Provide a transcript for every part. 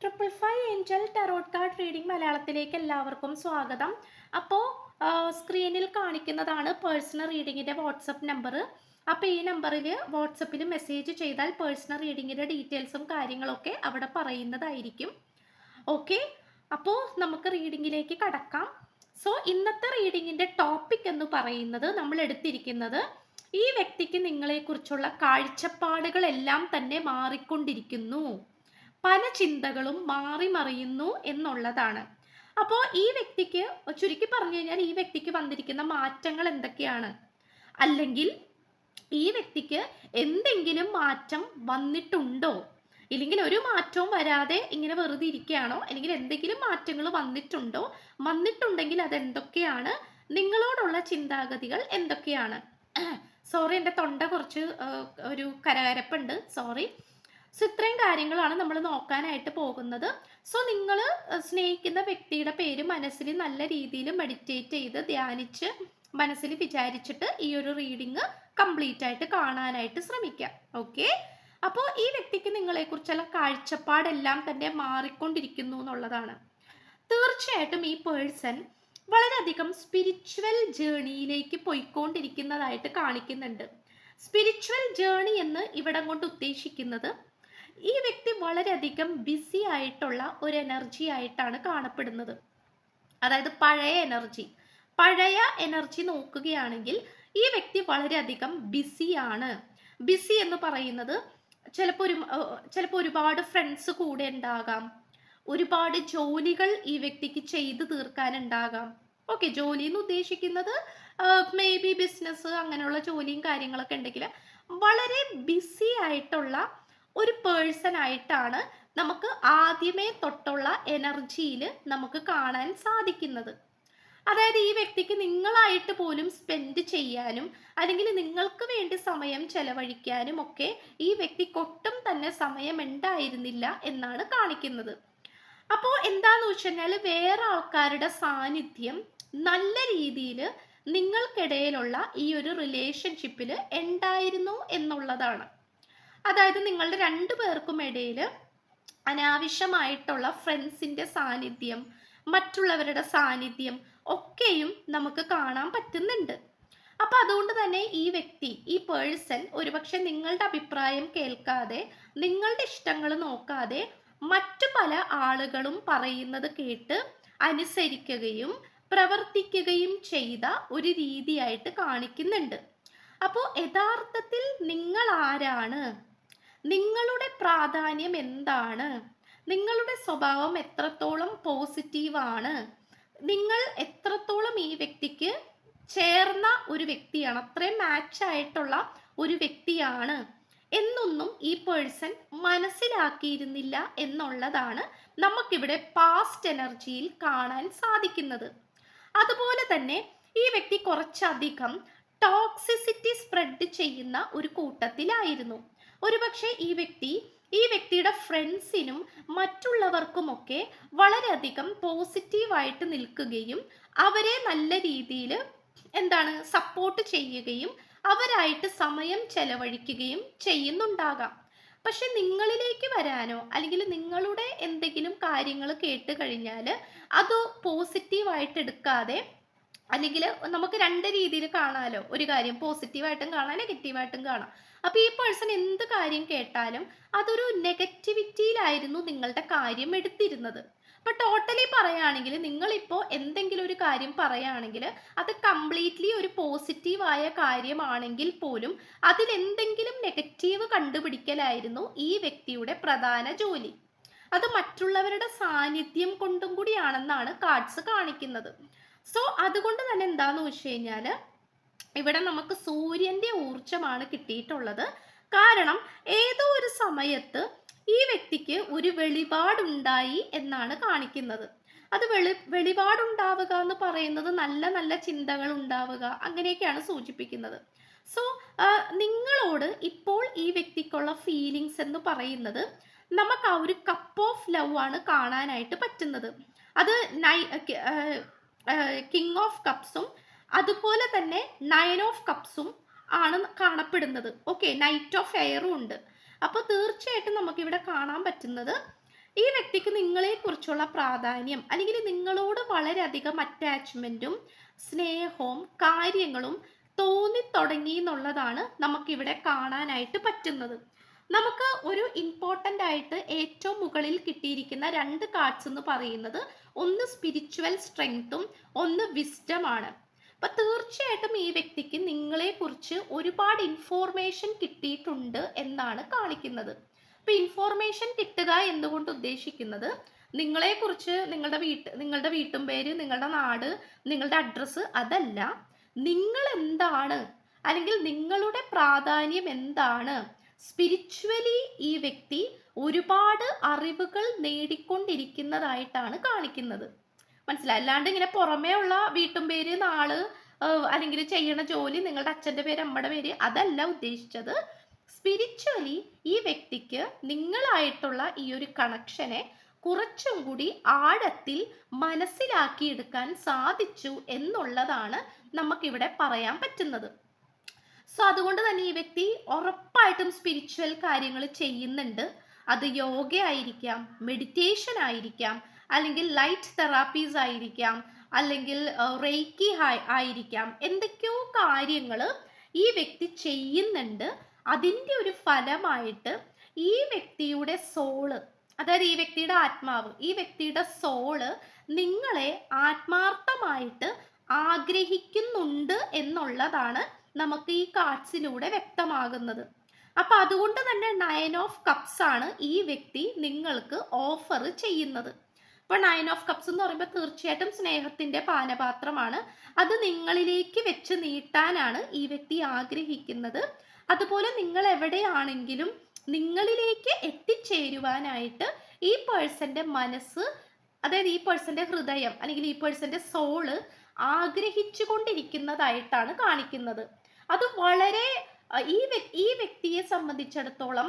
Triple five angel tarot card reading മലയാളത്തിലേക്ക് എല്ലാവർക്കും സ്വാഗതം. അപ്പോൾ സ്ക്രീനിൽ കാണിക്കുന്നതാണ് പേഴ്സണൽ റീഡിങ്ങിന്റെ വാട്സപ്പ് നമ്പർ അപ്പോൾ ഈ നമ്പറിൽ വാട്സപ്പിൽ മെസ്സേജ് ചെയ്താൽ പേഴ്സണൽ റീഡിങ്ങിന്റെ ഡീറ്റെയിൽസും കാര്യങ്ങളൊക്കെ അവിടെ പറയുന്നതായിരിക്കും. ഓക്കെ അപ്പോൾ നമുക്ക് റീഡിങ്ങിലേക്ക് കടക്കാം. സോ ഇന്നത്തെ റീഡിങ്ങിന്റെ ടോപ്പിക് എന്ന് പറയുന്നത് നമ്മൾ എടുത്തിരിക്കുന്നത് ഈ വ്യക്തിക്ക് നിങ്ങളെക്കുറിച്ചുള്ള കാഴ്ചപ്പാടുകളെല്ലാം തന്നെ മാറിക്കൊണ്ടിരിക്കുന്നു. പല ചിന്തകളും മാറി മറിയുന്നു എന്നുള്ളതാണ്. അപ്പോൾ ഈ വ്യക്തിക്ക് ചുരുക്കി പറഞ്ഞു കഴിഞ്ഞാൽ ഈ വ്യക്തിക്ക് വന്നിരിക്കുന്ന മാറ്റങ്ങൾ എന്തൊക്കെയാണ്? അല്ലെങ്കിൽ ഈ വ്യക്തിക്ക് എന്തെങ്കിലും മാറ്റം വന്നിട്ടുണ്ടോ? ഇല്ലെങ്കിൽ ഒരു മാറ്റവും വരാതെ ഇങ്ങനെ വെറുതെ ഇരിക്കുകയാണോ? അല്ലെങ്കിൽ എന്തെങ്കിലും മാറ്റങ്ങൾ വന്നിട്ടുണ്ടോ? വന്നിട്ടുണ്ടെങ്കിൽ അതെന്തൊക്കെയാണ്? നിങ്ങളോടുള്ള ചിന്താഗതികൾ എന്തൊക്കെയാണ്? സോറി എന്റെ തൊണ്ട കുറച്ച് ഒരു കരകരപ്പുണ്ട്. സോറി സോ ഇത്രയും കാര്യങ്ങളാണ് നമ്മൾ നോക്കാനായിട്ട് പോകുന്നത്. സോ നിങ്ങൾ സ്നേഹിക്കുന്ന വ്യക്തിയുടെ പേര് മനസ്സിൽ നല്ല രീതിയിൽ മെഡിറ്റേറ്റ് ചെയ്ത് ധ്യാനിച്ച് മനസ്സിൽ വിചാരിച്ചിട്ട് ഈ ഒരു റീഡിങ് കംപ്ലീറ്റ് ആയിട്ട് കാണാനായിട്ട് ശ്രമിക്കാം. ഓക്കെ അപ്പോൾ ഈ വ്യക്തിക്ക് നിങ്ങളെക്കുറിച്ചുള്ള കാഴ്ചപ്പാടെല്ലാം തന്നെ മാറിക്കൊണ്ടിരിക്കുന്നു എന്നുള്ളതാണ്. തീർച്ചയായിട്ടും ഈ പേഴ്സൺ വളരെയധികം സ്പിരിച്വൽ ജേണിയിലേക്ക് പോയിക്കൊണ്ടിരിക്കുന്നതായിട്ട് കാണിക്കുന്നുണ്ട്. സ്പിരിച്വൽ ജേണി എന്ന് ഇവിടം കൊണ്ട് ഉദ്ദേശിക്കുന്നത് ഈ വ്യക്തി വളരെയധികം ബിസി ആയിട്ടുള്ള ഒരു എനർജി ആയിട്ടാണ് കാണപ്പെടുന്നത്. അതായത് പഴയ എനർജി പഴയ എനർജി നോക്കുകയാണെങ്കിൽ ഈ വ്യക്തി വളരെയധികം ബിസിയാണ് ബിസി എന്ന് പറയുന്നത് ചിലപ്പോൾ ഒരു ചിലപ്പോൾ ഒരുപാട് ഫ്രണ്ട്സ് കൂടെ ഉണ്ടാകാം. ഒരുപാട് ജോലികൾ ഈ വ്യക്തിക്ക് ചെയ്തു തീർക്കാനുണ്ടാകാം ഓക്കെ ജോലി എന്ന് ഉദ്ദേശിക്കുന്നത് മേ ബി ബിസിനസ് അങ്ങനെയുള്ള ജോലിയും കാര്യങ്ങളൊക്കെ ഉണ്ടെങ്കിൽ വളരെ ബിസി ആയിട്ടുള്ള ഒരു പേഴ്സൺ ആയിട്ടാണ് നമുക്ക് ആദ്യമേ തൊട്ടുള്ള എനർജിയിൽ നമുക്ക് കാണാൻ സാധിക്കുന്നത്. അതായത് ഈ വ്യക്തിക്ക് നിങ്ങളായിട്ട് പോലും സ്പെൻഡ് ചെയ്യാനും അല്ലെങ്കിൽ നിങ്ങൾക്ക് വേണ്ടി സമയം ചെലവഴിക്കാനും ഒക്കെ ഈ വ്യക്തിക്ക് ഒട്ടും തന്നെ സമയം ഉണ്ടായിരുന്നില്ല എന്നാണ് കാണിക്കുന്നത്. അപ്പോൾ എന്താന്ന് വെച്ച് കഴിഞ്ഞാൽ വേറെ ആൾക്കാരുടെ സാന്നിധ്യം നല്ല രീതിയിൽ നിങ്ങൾക്കിടയിലുള്ള ഈ ഒരു റിലേഷൻഷിപ്പിൽ ഉണ്ടായിരുന്നു എന്നുള്ളതാണ്. അതായത് നിങ്ങളുടെ രണ്ടു പേർക്കും ഇടയിൽ അനാവശ്യമായിട്ടുള്ള ഫ്രണ്ട്സിന്റെ സാന്നിധ്യം മറ്റുള്ളവരുടെ സാന്നിധ്യം ഒക്കെയും നമുക്ക് കാണാൻ പറ്റുന്നുണ്ട്. അപ്പം അതുകൊണ്ട് തന്നെ ഈ വ്യക്തി ഈ പേഴ്സൺ ഒരുപക്ഷെ നിങ്ങളുടെ അഭിപ്രായം കേൾക്കാതെ നിങ്ങളുടെ ഇഷ്ടങ്ങൾ നോക്കാതെ മറ്റു പല ആളുകളും പറയുന്നത് കേട്ട് അനുസരിക്കുകയും പ്രവർത്തിക്കുകയും ചെയ്ത ഒരു രീതിയായിട്ട് കാണിക്കുന്നുണ്ട്. അപ്പോൾ യഥാർത്ഥത്തിൽ നിങ്ങൾ ആരാണ്? നിങ്ങളുടെ പ്രാധാന്യം എന്താണ്? നിങ്ങളുടെ സ്വഭാവം എത്രത്തോളം പോസിറ്റീവാണ് നിങ്ങൾ എത്രത്തോളം ഈ വ്യക്തിക്ക് ചേർന്ന ഒരു വ്യക്തിയാണ് അത്രയും മാച്ച് ആയിട്ടുള്ള ഒരു വ്യക്തിയാണ് എന്നൊന്നും ഈ പേഴ്സൺ മനസ്സിലാക്കിയിരുന്നില്ല എന്നുള്ളതാണ് നമുക്കിവിടെ പാസ്റ്റ് എനർജിയിൽ കാണാൻ സാധിക്കുന്നത്. അതുപോലെ തന്നെ ഈ വ്യക്തി കുറച്ചധികം ടോക്സിസിറ്റി സ്പ്രെഡ് ചെയ്യുന്ന ഒരു കൂട്ടത്തിലായിരുന്നു. ഒരുപക്ഷെ ഈ വ്യക്തി ഈ വ്യക്തിയുടെ ഫ്രണ്ട്സിനും മറ്റുള്ളവർക്കുമൊക്കെ വളരെയധികം പോസിറ്റീവായിട്ട് നിൽക്കുകയും അവരെ നല്ല രീതിയിൽ എന്താണ് സപ്പോർട്ട് ചെയ്യുകയും അവരായിട്ട് സമയം ചെലവഴിക്കുകയും ചെയ്യുന്നുണ്ടാകാം. പക്ഷെ നിങ്ങളിലേക്ക് വരാനോ അല്ലെങ്കിൽ നിങ്ങളുടെ എന്തെങ്കിലും കാര്യങ്ങൾ കേട്ട് കഴിഞ്ഞാൽ അത് പോസിറ്റീവായിട്ട് എടുക്കാതെ അല്ലെങ്കിൽ നമുക്ക് രണ്ട് രീതിയിൽ കാണാമല്ലോ ഒരു കാര്യം പോസിറ്റീവായിട്ടും കാണാം നെഗറ്റീവായിട്ടും കാണാം. അപ്പോൾ ഈ പേഴ്സൺ എന്ത് കാര്യം കേട്ടാലും അതൊരു നെഗറ്റിവിറ്റിയിലായിരുന്നു നിങ്ങളുടെ കാര്യം എടുത്തിരുന്നത്. അപ്പോൾ ടോട്ടലി പറയുകയാണെങ്കിൽ നിങ്ങളിപ്പോൾ എന്തെങ്കിലും ഒരു കാര്യം പറയുകയാണെങ്കിൽ അത് കംപ്ലീറ്റ്ലി ഒരു പോസിറ്റീവായ കാര്യമാണെങ്കിൽ പോലും അതിൽ എന്തെങ്കിലും നെഗറ്റീവ് കണ്ടുപിടിക്കലായിരുന്നു ഈ വ്യക്തിയുടെ പ്രധാന ജോലി. അത് മറ്റുള്ളവരുടെ സാന്നിധ്യം കൊണ്ടും കൂടിയാണെന്നാണ് കാർഡ്സ് കാണിക്കുന്നത്. സോ അതുകൊണ്ട് തന്നെ എന്താന്ന് വെച്ച് കഴിഞ്ഞാൽ ഇവിടെ നമുക്ക് സൂര്യന്റെ ഊർജമാണ് കിട്ടിയിട്ടുള്ളത്. കാരണം ഏതോ ഒരു സമയത്ത് ഈ വ്യക്തിക്ക് ഒരു വെളിപാടുണ്ടായി എന്നാണ് കാണിക്കുന്നത്. അത് വെളി വെളിപാടുണ്ടാവുക എന്ന് പറയുന്നത് നല്ല നല്ല ചിന്തകൾ ഉണ്ടാവുക അങ്ങനെയൊക്കെയാണ് സൂചിപ്പിക്കുന്നത്. സോ നിങ്ങളോട് ഇപ്പോൾ ഈ വ്യക്തിക്കുള്ള ഫീലിങ്സ് എന്ന് പറയുന്നത് നമുക്ക് ആ ഒരു കപ്പ് ഓഫ് ലവ് ആണ് കാണാനായിട്ട് പറ്റുന്നത്. അത് നൈ കിങ് ഓഫ് കപ്സും അതുപോലെ തന്നെ നയൻ ഓഫ് കപ്സും ആണ് കാണപ്പെടുന്നത്. ഓക്കെ നൈറ്റ് ഓഫ് എയറും ഉണ്ട്. അപ്പോൾ തീർച്ചയായിട്ടും നമുക്കിവിടെ കാണാൻ പറ്റുന്നത് ഈ വ്യക്തിക്ക് നിങ്ങളെക്കുറിച്ചുള്ള പ്രാധാന്യം അല്ലെങ്കിൽ നിങ്ങളോട് വളരെയധികം അറ്റാച്ച്മെന്റും സ്നേഹവും കാര്യങ്ങളും തോന്നിത്തുടങ്ങി എന്നുള്ളതാണ് നമുക്കിവിടെ കാണാനായിട്ട് പറ്റുന്നത്. നമുക്ക് ഒരു ഇമ്പോർട്ടന്റ് ആയിട്ട് ഏറ്റവും മുകളിൽ കിട്ടിയിരിക്കുന്ന രണ്ട് കാർഡ്സ് എന്ന് പറയുന്നത് ഒന്ന് സ്പിരിച്വൽ സ്ട്രെങ്ത്തും ഒന്ന് വിസ്ഡമാണ് അപ്പൊ തീർച്ചയായിട്ടും ഈ വ്യക്തിക്ക് നിങ്ങളെക്കുറിച്ച് ഒരുപാട് ഇൻഫോർമേഷൻ കിട്ടിയിട്ടുണ്ട് എന്നാണ് കാണിക്കുന്നത്. അപ്പൊ ഇൻഫോർമേഷൻ കിട്ടുക എന്നുകൊണ്ട് ഉദ്ദേശിക്കുന്നത്? നിങ്ങളെക്കുറിച്ച് നിങ്ങളുടെ വീട്ട് നിങ്ങളുടെ വീട്ടും പേര് നിങ്ങളുടെ നാട് നിങ്ങളുടെ അഡ്രസ്സ് അതല്ല. നിങ്ങൾ എന്താണ്? അല്ലെങ്കിൽ നിങ്ങളുടെ പ്രാധാന്യം എന്താണ്? സ്പിരിച്വലി ഈ വ്യക്തി ഒരുപാട് അറിവുകൾ നേടിക്കൊണ്ടിരിക്കുന്നതായിട്ടാണ് കാണിക്കുന്നത്. മനസ്സിലായി? അല്ലാണ്ട് ഇങ്ങനെ പുറമേ ഉള്ള വീട്ടും പേര് നാൾ അല്ലെങ്കിൽ ചെയ്യണ ജോലി നിങ്ങളുടെ അച്ഛന്റെ പേര് അമ്മയുടെ പേര് അതല്ല ഉദ്ദേശിച്ചത്. സ്പിരിച്വലി ഈ വ്യക്തിക്ക് നിങ്ങളായിട്ടുള്ള ഈ ഒരു കണക്ഷനെ കുറച്ചും കൂടി ആഴത്തിൽ മനസ്സിലാക്കിയെടുക്കാൻ സാധിച്ചു എന്നുള്ളതാണ് നമുക്കിവിടെ പറയാൻ പറ്റുന്നത്. സോ അതുകൊണ്ട് തന്നെ ഈ വ്യക്തി ഉറപ്പായിട്ടും സ്പിരിച്വൽ കാര്യങ്ങൾ ചെയ്യുന്നുണ്ട്. അത് യോഗ ആയിരിക്കാം മെഡിറ്റേഷൻ ആയിരിക്കാം അല്ലെങ്കിൽ ലൈറ്റ് തെറാപ്പീസ് ആയിരിക്കാം അല്ലെങ്കിൽ റേക്കി ആയിരിക്കാം. എന്തൊക്കെയോ കാര്യങ്ങൾ ഈ വ്യക്തി ചെയ്യുന്നുണ്ട്. അതിന്റെ ഒരു ഫലമായിട്ട് ഈ വ്യക്തിയുടെ സോൾ അതായത് ഈ വ്യക്തിയുടെ ആത്മാവ് ഈ വ്യക്തിയുടെ സോൾ നിങ്ങളെ ആത്മാർത്ഥമായിട്ട് ആഗ്രഹിക്കുന്നുണ്ട് എന്നുള്ളതാണ് നമുക്ക് ഈ കാർഡ്സിലൂടെ വ്യക്തമാകുന്നത്. അപ്പൊ അതുകൊണ്ട് തന്നെ നയൻ ഓഫ് കപ്സ് ആണ് ഈ വ്യക്തി നിങ്ങൾക്ക് ഓഫർ ചെയ്യുന്നത്. ഇപ്പൊ നയൻ ഓഫ് കപ്സ് എന്ന് പറയുമ്പോൾ തീർച്ചയായിട്ടും സ്നേഹത്തിന്റെ പാനപാത്രമാണ്. അത് നിങ്ങളിലേക്ക് വെച്ച് നീട്ടാനാണ് ഈ വ്യക്തി ആഗ്രഹിക്കുന്നത്. അതുപോലെ നിങ്ങൾ എവിടെയാണെങ്കിലും നിങ്ങളിലേക്ക് എത്തിച്ചേരുവാനായിട്ട് ഈ പേഴ്സന്റെ മനസ്സ് അതായത് ഈ പേഴ്സന്റെ ഹൃദയം അല്ലെങ്കിൽ ഈ പേഴ്സന്റെ സോൾ ആഗ്രഹിച്ചു കൊണ്ടിരിക്കുന്നതായിട്ടാണ് കാണിക്കുന്നത്. അത് വളരെ ഈ ഈ വ്യക്തിയെ സംബന്ധിച്ചിടത്തോളം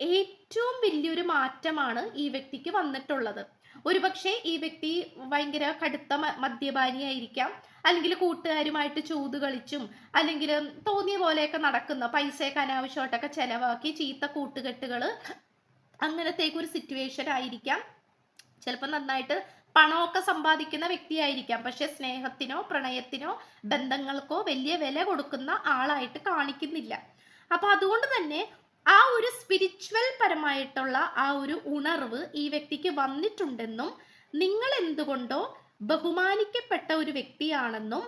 ഏറ്റവും വലിയൊരു മാറ്റമാണ് ഈ വ്യക്തിക്ക് വന്നിട്ടുള്ളത്. ഒരുപക്ഷെ ഈ വ്യക്തി ഭയങ്കര കടുത്ത മദ്യപാനിയായിരിക്കാം അല്ലെങ്കിൽ കൂട്ടുകാരുമായിട്ട് ചൂത് കളിച്ചും അല്ലെങ്കിൽ തോന്നിയ പോലെയൊക്കെ നടക്കുന്ന പൈസയൊക്കെ അനാവശ്യമായിട്ടൊക്കെ ചെലവാക്കി ചീത്ത കൂട്ടുകെട്ടുകൾ അങ്ങനത്തേക്ക് ഒരു സിറ്റുവേഷൻ ആയിരിക്കാം. ചിലപ്പോൾ നന്നായിട്ട് പണമൊക്കെ സമ്പാദിക്കുന്ന വ്യക്തിയായിരിക്കാം. പക്ഷെ സ്നേഹത്തിനോ പ്രണയത്തിനോ ബന്ധങ്ങൾക്കോ വലിയ വില കൊടുക്കുന്ന ആളായിട്ട് കാണിക്കുന്നില്ല. അപ്പൊ അതുകൊണ്ട് തന്നെ ആ ഒരു സ്പിരിച്വൽ പരമായിട്ടുള്ള ആ ഒരു ഉണർവ് ഈ വ്യക്തിക്ക് വന്നിട്ടുണ്ടെന്നും നിങ്ങൾ എന്തുകൊണ്ടോ ബഹുമാനിക്കപ്പെട്ട ഒരു വ്യക്തിയാണെന്നും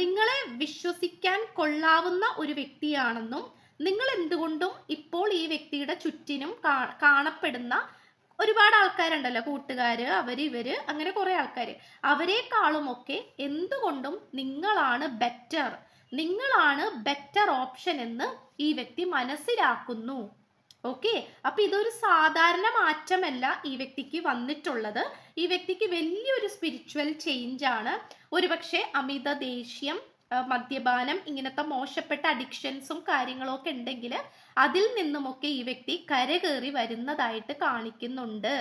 നിങ്ങളെ വിശ്വസിക്കാൻ കൊള്ളാവുന്ന ഒരു വ്യക്തിയാണെന്നും നിങ്ങൾ എന്തുകൊണ്ടും ഇപ്പോൾ ഈ വ്യക്തിയുടെ ചുറ്റിനും കാണപ്പെടുന്ന ഒരുപാട് ആൾക്കാരുണ്ടല്ലോ കൂട്ടുകാര് അവർ ഇവർ അങ്ങനെ കുറെ ആൾക്കാര്. അവരെക്കാളുമൊക്കെ എന്തുകൊണ്ടും നിങ്ങളാണ് ബെറ്റർ നിങ്ങളാണ് ബെറ്റർ ഓപ്ഷൻ എന്ന് ഈ വ്യക്തി മനസ്സിലാക്കുന്നു. ഓക്കെ അപ്പൊ ഇതൊരു സാധാരണ മാറ്റമല്ല ഈ വ്യക്തിക്ക് വന്നിട്ടുള്ളത്. ഈ വ്യക്തിക്ക് വലിയൊരു സ്പിരിച്വൽ ചേഞ്ച് ആണ്. ഒരുപക്ഷെ അമിത ദേഷ്യം മദ്യപാനം ഇങ്ങനത്തെ മോശപ്പെട്ട അഡിക്ഷൻസും കാര്യങ്ങളൊക്കെ ഉണ്ടെങ്കിൽ അതിൽ നിന്നുമൊക്കെ ഈ വ്യക്തി കരകയറി വരുന്നതായിട്ട് കാണിക്കുന്നുണ്ട്.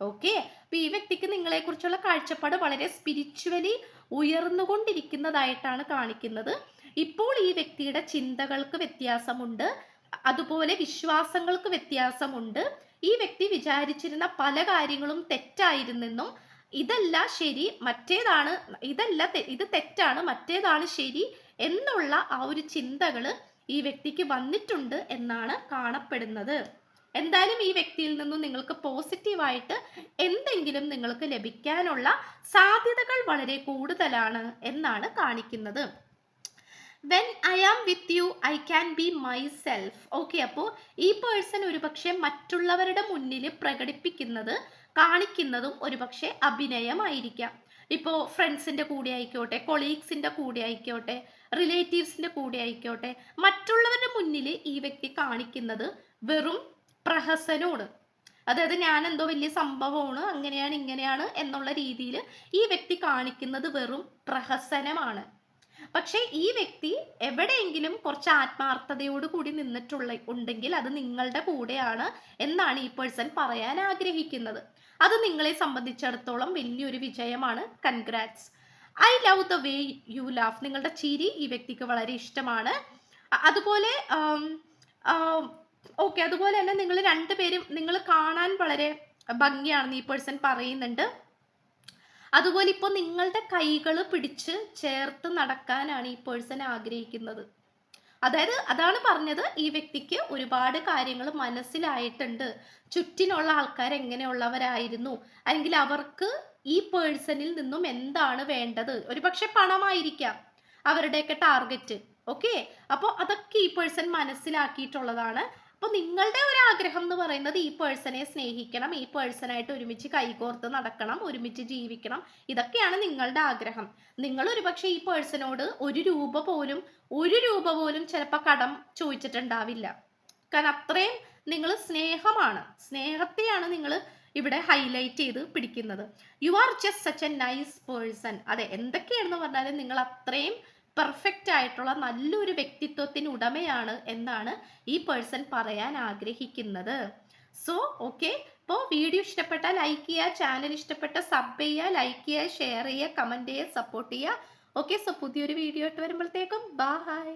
ഓക്കെ അപ്പൊ ഈ വ്യക്തിക്ക് നിങ്ങളെ കുറിച്ചുള്ള കാഴ്ചപ്പാട് വളരെ സ്പിരിച്വലി ഉയർന്നുകൊണ്ടിരിക്കുന്നതായിട്ടാണ് കാണിക്കുന്നത്. ഇപ്പോൾ ഈ വ്യക്തിയുടെ ചിന്തകൾക്ക് വ്യത്യാസമുണ്ട്. അതുപോലെ വിശ്വാസങ്ങൾക്ക് വ്യത്യാസമുണ്ട്. ഈ വ്യക്തി വിചാരിച്ചിരുന്ന പല കാര്യങ്ങളും തെറ്റായിരുന്നെന്നും ഇതല്ല ശരി മറ്റേതാണ് ഇതല്ല ഇത് തെറ്റാണ് മറ്റേതാണ് ശരി എന്നുള്ള ആ ഒരു ചിന്തകൾ ഈ വ്യക്തിക്ക് വന്നിട്ടുണ്ട് എന്നാണ് കാണപ്പെടുന്നത്. എന്തായാലും ഈ വ്യക്തിയിൽ നിന്നും നിങ്ങൾക്ക് പോസിറ്റീവായിട്ട് എന്തെങ്കിലും നിങ്ങൾക്ക് ലഭിക്കാനുള്ള സാധ്യതകൾ വളരെ കൂടുതലാണ് എന്നാണ് കാണിക്കുന്നത്. When I am with you I can be my self okay അപ്പോൾ ഈ പേഴ്സൺ ഒരുപക്ഷെ മറ്റുള്ളവരുടെ മുന്നിൽ പ്രകടിപ്പിക്കുന്നത് കാണിക്കുന്നതും ഒരുപക്ഷെ അഭിനയമായിരിക്കാം. ഇപ്പോൾ ഫ്രണ്ട്സിന്റെ കൂടെ ആയിക്കോട്ടെ കൊളീഗ്സിന്റെ കൂടെ ആയിക്കോട്ടെ റിലേറ്റീവ്സിന്റെ കൂടെ ആയിക്കോട്ടെ മറ്റുള്ളവരുടെ മുന്നിൽ ഈ വ്യക്തി കാണിക്കുന്നത് വെറും പ്രഹസനോട് അതായത് ഞാൻ എന്തോ വലിയ സംഭവമാണ് അങ്ങനെയാണ് ഇങ്ങനെയാണ് എന്നുള്ള രീതിയിൽ ഈ വ്യക്തി കാണിക്കുന്നത് വെറും പ്രഹസനമാണ്. പക്ഷേ ഈ വ്യക്തി എവിടെയെങ്കിലും കുറച്ച് ആത്മാർത്ഥതയോട് കൂടി നിന്നിട്ടുള്ള ഉണ്ടെങ്കിൽ അത് നിങ്ങളുടെ കൂടെയാണ് എന്നാണ് ഈ പേഴ്സൺ പറയാൻ ആഗ്രഹിക്കുന്നത്. അത് നിങ്ങളെ സംബന്ധിച്ചിടത്തോളം വലിയൊരു വിജയമാണ്. Congrats I love the way you laugh നിങ്ങളുടെ ചിരി ഈ വ്യക്തിക്ക് വളരെ ഇഷ്ടമാണ്. അതുപോലെ ഓക്കെ അതുപോലെ തന്നെ നിങ്ങൾ രണ്ടുപേരും നിങ്ങൾ കാണാൻ വളരെ ഭംഗിയാണെന്ന് ഈ പേഴ്സൺ പറയുന്നുണ്ട്. അതുപോലെ ഇപ്പോൾ നിങ്ങളുടെ കൈകൾ പിടിച്ച് ചേർത്ത് നടക്കാനാണ് ഈ പേഴ്സൺ ആഗ്രഹിക്കുന്നത്. അതായത് അതാണ് പറഞ്ഞത് ഈ വ്യക്തിക്ക് ഒരുപാട് കാര്യങ്ങൾ മനസ്സിലായിട്ടുണ്ട്. ചുറ്റിനുള്ള ആൾക്കാർ എങ്ങനെയുള്ളവരായിരുന്നു? അല്ലെങ്കിൽ അവർക്ക് ഈ പേഴ്സണിൽ നിന്നും എന്താണ് വേണ്ടത്? ഒരുപക്ഷെ പണമായിരിക്കാം അവരുടെയൊക്കെ ടാർഗറ്റ് ഓക്കെ അപ്പോൾ അതൊക്കെ ഈ പേഴ്സൺ മനസ്സിലാക്കിയിട്ടുള്ളതാണ്. അപ്പോൾ നിങ്ങളുടെ ഒരു ആഗ്രഹം എന്ന് പറയുന്നത് ഈ പേഴ്സണെ സ്നേഹിക്കണം ഈ പേഴ്സണായിട്ട് ഒരുമിച്ച് കൈകോർത്ത് നടക്കണം ഒരുമിച്ച് ജീവിക്കണം. ഇതൊക്കെയാണ് നിങ്ങളുടെ ആഗ്രഹം. നിങ്ങൾ ഒരുപക്ഷെ ഈ പേഴ്സണോട് ഒരു രൂപ പോലും ഒരു രൂപ പോലും ചിലപ്പോൾ കടം ചോദിച്ചിട്ടുണ്ടാവില്ല. കാരണം അത്രയും നിങ്ങൾ സ്നേഹമാണ്. സ്നേഹത്തെയാണ് നിങ്ങൾ ഇവിടെ ഹൈലൈറ്റ് ചെയ്ത് പിടിക്കുന്നത്. You are just such a nice person അതെ എന്തൊക്കെയാണെന്ന് പറഞ്ഞാലും നിങ്ങൾ അത്രയും പെർഫെക്റ്റ് ആയിട്ടുള്ള നല്ലൊരു വ്യക്തിത്വത്തിന് ഉടമയാണ് എന്നാണ് ഈ പേഴ്സൺ പറയാൻ ആഗ്രഹിക്കുന്നത്. സോ ഓക്കെ ഇപ്പോൾ വീഡിയോ ഇഷ്ടപ്പെട്ടാൽ ലൈക്ക് ചെയ്യുക ചാനൽ ഇഷ്ടപ്പെട്ട സബ് ചെയ്യുക ലൈക്ക് ചെയ്യുക ഷെയർ ചെയ്യുക കമന്റ് ചെയ്യുക സപ്പോർട്ട് ചെയ്യുക. ഓക്കെ സോ പുതിയൊരു വീഡിയോ ആയിട്ട് വരുമ്പോഴത്തേക്കും ബായ്